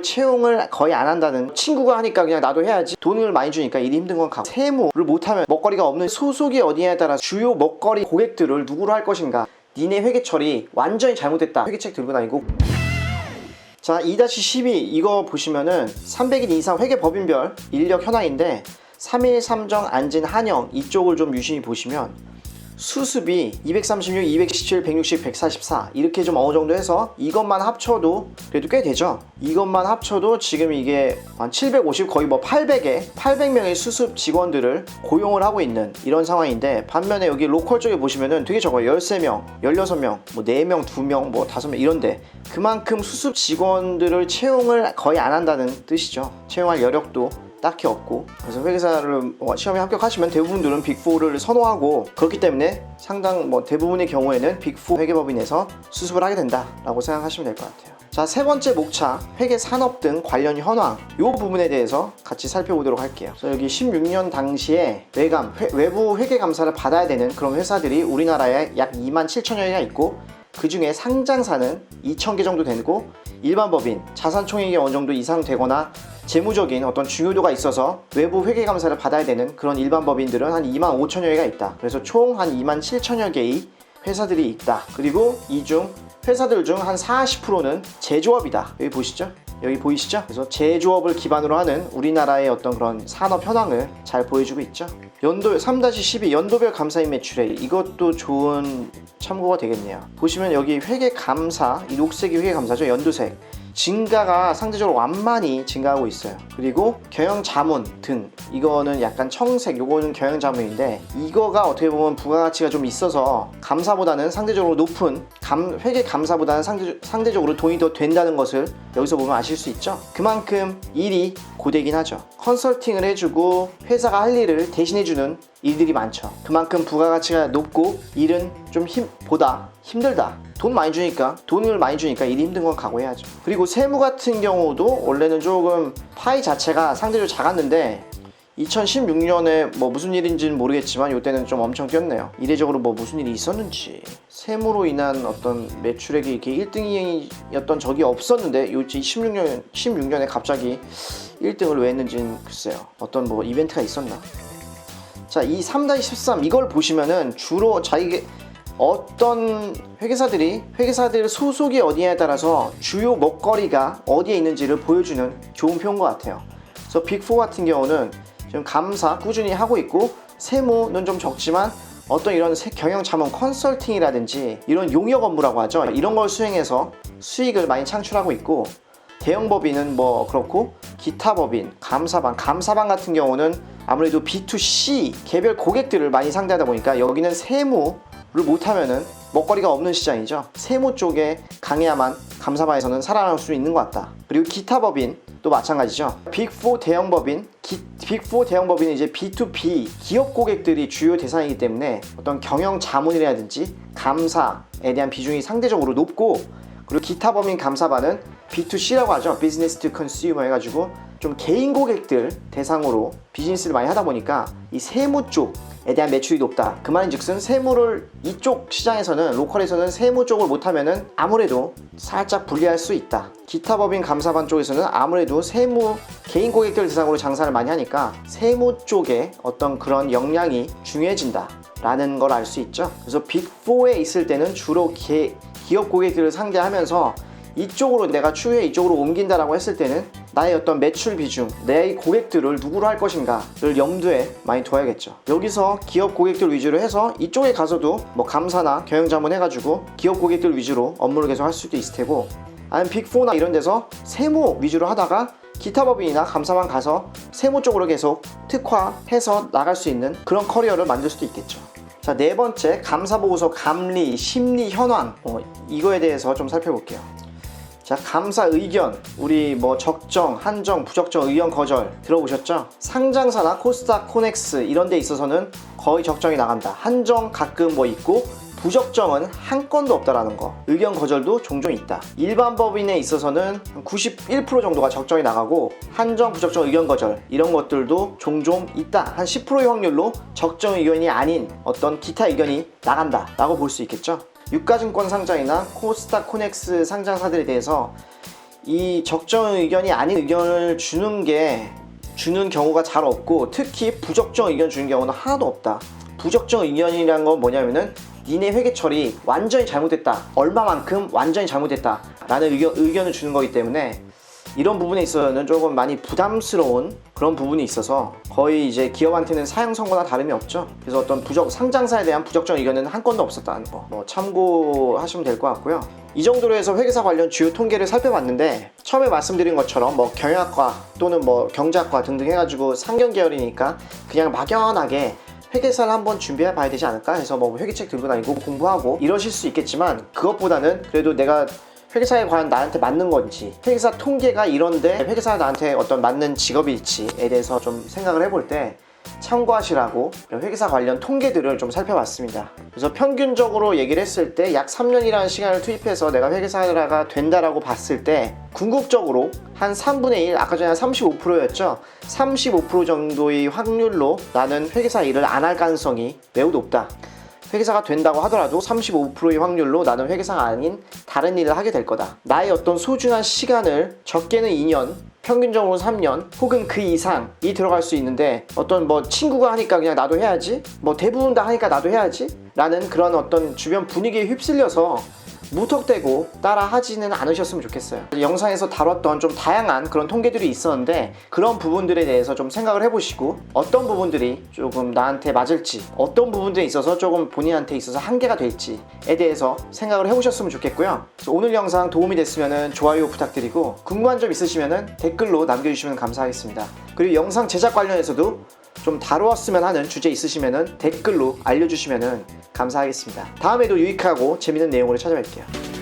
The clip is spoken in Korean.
채용을 거의 안 한다는 친구가 하니까 그냥 나도 해야지. 돈을 많이 주니까 일이 힘든 건 가고 세무를 못하면 먹거리가 없는 소속이 어디냐에 따라 주요 먹거리 고객들을 누구로 할 것인가. 니네 회계 처리 완전히 잘못됐다. 회계책 들고 다니고. 자 2-12 이거 보시면은 300인 이상 회계 법인별 인력 현황인데 3일 3정 안진 한영 이쪽을 좀 유심히 보시면 수습이 236, 217, 160, 144 이렇게 좀 어느 정도 해서 이것만 합쳐도 그래도 꽤 되죠. 이것만 합쳐도 지금 이게 한 750 거의 뭐 800에 800명의 수습 직원들을 고용을 하고 있는 이런 상황인데 반면에 여기 로컬 쪽에 보시면은 되게 적어요. 13명, 16명, 뭐 4명, 2명, 뭐 5명 이런데 그만큼 수습 직원들을 채용을 거의 안 한다는 뜻이죠. 채용할 여력도 딱히 없고 그래서 회계사를 뭐 시험에 합격하시면 대부분들은 빅4를 선호하고 그렇기 때문에 상당 뭐 대부분의 경우에는 빅4 회계법인에서 수습을 하게 된다라고 생각하시면 될 것 같아요. 자, 세 번째 목차, 회계 산업 등 관련 현황. 이 부분에 대해서 같이 살펴보도록 할게요. 그래서 여기 16년 당시에 외감, 회- 외부 회계 감사를 받아야 되는 그런 회사들이 우리나라에 약 2만 7천여 개가 있고 그 중에 상장사는 2천 개 정도 되고 일반 법인, 자산 총액이 어느 정도 이상 되거나 재무적인 어떤 중요도가 있어서 외부 회계 감사를 받아야 되는 그런 일반 법인들은 한 2만 5천여 개가 있다. 그래서 총 한 2만 7천여 개의 회사들이 있다. 그리고 이 중 회사들 중 한 40%는 제조업이다. 여기 보시죠? 여기 보이시죠? 그래서 제조업을 기반으로 하는 우리나라의 어떤 그런 산업 현황을 잘 보여주고 있죠. 연도 3-12 연도별 감사인 매출액 이것도 좋은 참고가 되겠네요. 보시면 여기 회계 감사 이 녹색이 회계 감사죠. 연두색 증가가 상대적으로 완만히 증가하고 있어요. 그리고 경영 자문 등 이거는 약간 청색, 요거는 경영 자문인데 이거가 어떻게 보면 부가가치가 좀 있어서 감사보다는 상대적으로 높은 감, 회계 감사보다는 상대, 상대적으로 돈이 더 된다는 것을 여기서 보면 아실 수 있죠. 그만큼 일이 고되긴 하죠. 컨설팅을 해주고 회사가 할 일을 대신해주는 일들이 많죠. 그만큼 부가가치가 높고 일은 좀 힘, 보다 힘들다. 돈 많이 주니까 돈을 많이 주니까 일이 힘든 건 각오해야죠. 그리고 세무 같은 경우도 원래는 조금 파이 자체가 상대적으로 작았는데 2016년에 뭐 무슨 일인지는 모르겠지만 이때는 좀 엄청 뛰었네요. 이례적으로 뭐 무슨 일이 있었는지 세무로 인한 어떤 매출액이 이렇게 1등이었던 적이 없었는데 요 16년 16년에 갑자기 1등을 왜 했는지는 글쎄요. 어떤 뭐 이벤트가 있었나? 자, 이 3-13 이걸 보시면은 주로 자기 어떤 회계사들이 회계사들 소속이 어디냐에 따라서 주요 먹거리가 어디에 있는지를 보여주는 좋은 표인 것 같아요. 그래서 빅4 같은 경우는 지금 감사 꾸준히 하고 있고 세무는 좀 적지만 어떤 이런 세- 경영 자문 컨설팅이라든지 이런 용역 업무라고 하죠. 이런 걸 수행해서 수익을 많이 창출하고 있고 대형 법인은 뭐 그렇고 기타 법인, 감사반, 감사반 같은 경우는 아무래도 B2C 개별 고객들을 많이 상대하다 보니까 여기는 세무를 못하면은 먹거리가 없는 시장이죠. 세무 쪽에 강해야만 감사반에서는 살아남을 수 있는 것 같다. 그리고 기타 법인 또 마찬가지죠. 빅4 대형 법인, 빅4 대형 법인은 이제 B2B 기업 고객들이 주요 대상이기 때문에 어떤 경영 자문이라든지 감사에 대한 비중이 상대적으로 높고 그리고 기타 법인 감사반은 B2C라고 하죠. 비즈니스 투 컨슈머 해가지고 좀 개인 고객들 대상으로 비즈니스를 많이 하다 보니까 이 세무 쪽에 대한 매출이 높다. 그 말인즉슨 세무를 이쪽 시장에서는 로컬에서는 세무 쪽을 못하면은 아무래도 살짝 불리할 수 있다. 기타 법인 감사반 쪽에서는 아무래도 세무 개인 고객들 대상으로 장사를 많이 하니까 세무 쪽에 어떤 그런 역량이 중요해진다. 라는 걸 알 수 있죠. 그래서 빅4에 있을 때는 주로 개, 기업 고객들을 상대하면서 이쪽으로 내가 추후에 이쪽으로 옮긴다라고 했을 때는 나의 어떤 매출 비중, 내 고객들을 누구로 할 것인가를 염두에 많이 둬야겠죠. 여기서 기업 고객들 위주로 해서 이쪽에 가서도 뭐 감사나 경영 자문 해가지고 기업 고객들 위주로 업무를 계속 할 수도 있을 테고 아니면 빅4나 이런 데서 세무 위주로 하다가 기타 법인이나 감사만 가서 세무 쪽으로 계속 특화해서 나갈 수 있는 그런 커리어를 만들 수도 있겠죠. 자, 네 번째 감사보고서 감리, 심리 현황 어, 이거에 대해서 좀 살펴볼게요. 자, 감사 의견, 우리 뭐 적정, 한정, 부적정, 의견 거절 들어보셨죠? 상장사나 코스닥, 코넥스 이런 데 있어서는 거의 적정이 나간다. 한정 가끔 뭐 있고 부적정은 한 건도 없다라는 거. 의견 거절도 종종 있다. 일반 법인에 있어서는 91% 정도가 적정이 나가고 한정, 부적정, 의견 거절 이런 것들도 종종 있다. 한 10%의 확률로 적정 의견이 아닌 어떤 기타 의견이 나간다라고 볼 수 있겠죠. 유가증권 상장이나 코스닥 코넥스 상장사들에 대해서 이 적정 의견이 아닌 의견을 주는 게 주는 경우가 잘 없고 특히 부적정 의견 주는 경우는 하나도 없다. 부적정 의견이란 건 뭐냐면은 니네 회계 처리 완전히 잘못됐다. 얼마만큼 완전히 잘못됐다. 라는 의견, 의견을 주는 거기 때문에 이런 부분에 있어서는 조금 많이 부담스러운 그런 부분이 있어서 거의 이제 기업한테는 사형 선고나 다름이 없죠. 그래서 어떤 부적 상장사에 대한 부적정 의견은 한 건도 없었다는 거. 뭐 참고하시면 될 것 같고요. 이 정도로 해서 회계사 관련 주요 통계를 살펴봤는데 처음에 말씀드린 것처럼 뭐 경영학과 또는 뭐 경제학과 등등 해가지고 상경 계열이니까 그냥 막연하게 회계사를 한번 준비해 봐야 되지 않을까 해서 뭐 회계책 들고 다니고 공부하고 이러실 수 있겠지만 그것보다는 그래도 내가 회계사에 관한 나한테 맞는 건지 회계사 통계가 이런데 회계사가 나한테 어떤 맞는 직업일지에 대해서 좀 생각을 해볼 때 참고하시라고 회계사 관련 통계들을 좀 살펴봤습니다. 그래서 평균적으로 얘기를 했을 때 약 3년이라는 시간을 투입해서 내가 회계사가 된다라고 봤을 때 궁극적으로 한 3분의 1, 아까 전에 한 35%였죠. 35% 정도의 확률로 나는 회계사 일을 안 할 가능성이 매우 높다. 회계사가 된다고 하더라도 35%의 확률로 나는 회계사가 아닌 다른 일을 하게 될 거다. 나의 어떤 소중한 시간을 적게는 2년, 평균적으로 3년 혹은 그 이상이 들어갈 수 있는데 어떤 뭐 친구가 하니까 그냥 나도 해야지 뭐 대부분 다 하니까 나도 해야지 라는 그런 어떤 주변 분위기에 휩쓸려서 무턱대고 따라 하지는 않으셨으면 좋겠어요. 영상에서 다뤘던 좀 다양한 그런 통계들이 있었는데 그런 부분들에 대해서 좀 생각을 해보시고 어떤 부분들이 조금 나한테 맞을지 어떤 부분들에 있어서 조금 본인한테 있어서 한계가 될지에 대해서 생각을 해보셨으면 좋겠고요. 오늘 영상 도움이 됐으면 좋아요 부탁드리고 궁금한 점 있으시면 댓글로 남겨주시면 감사하겠습니다. 그리고 영상 제작 관련해서도 좀 다루었으면 하는 주제 있으시면 댓글로 알려주시면 감사하겠습니다. 다음에도 유익하고 재밌는 내용으로 찾아뵐게요.